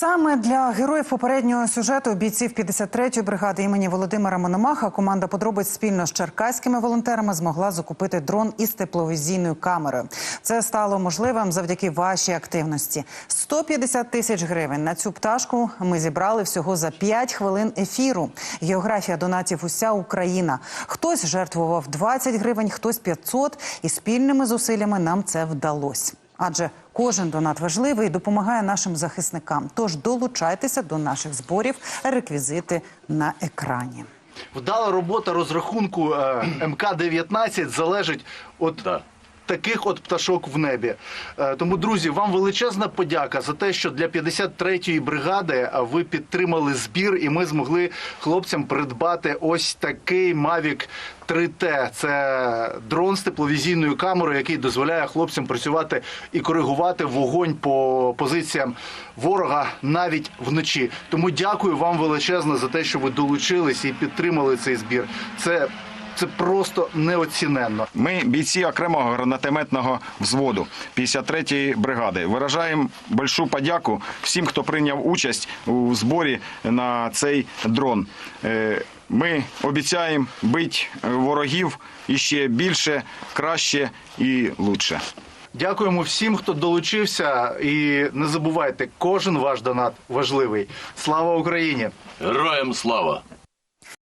Саме для героїв попереднього сюжету бійців 53-ї бригади імені Володимира Мономаха команда подробиць спільно з черкаськими волонтерами змогла закупити дрон із тепловізійною камерою. Це стало можливим завдяки вашій активності. 150 тисяч гривень на цю пташку ми зібрали всього за 5 хвилин ефіру. Географія донатів уся Україна. Хтось жертвував 20 гривень, хтось 500, і спільними зусиллями нам це вдалося. Адже кожен донат важливий і допомагає нашим захисникам. Тож долучайтеся до наших зборів. Реквізити на екрані. Вдала робота розрахунку е, МК-19 залежить від Да. Таких от пташок в небі. Е, Тому, друзі, вам величезна подяка за те, що для 53-ї бригади е, ви підтримали збір, і ми змогли хлопцям придбати ось такий Mavic 3T. Це дрон з тепловізійною камерою, який дозволяє хлопцям працювати і коригувати вогонь по позиціям ворога навіть вночі. Тому дякую вам величезно за те, що ви долучились і підтримали цей збір. Це, це просто неоціненно. Ми, бійці окремого гранатометного взводу 53-ї бригади, виражаємо большу подяку всім, хто прийняв участь у зборі на цей дрон. Е, Ми обіцяємо бити ворогів іще більше, краще і лучше. Дякуємо всім, хто долучився. І не забувайте, кожен ваш донат важливий. Слава Україні! Героям слава!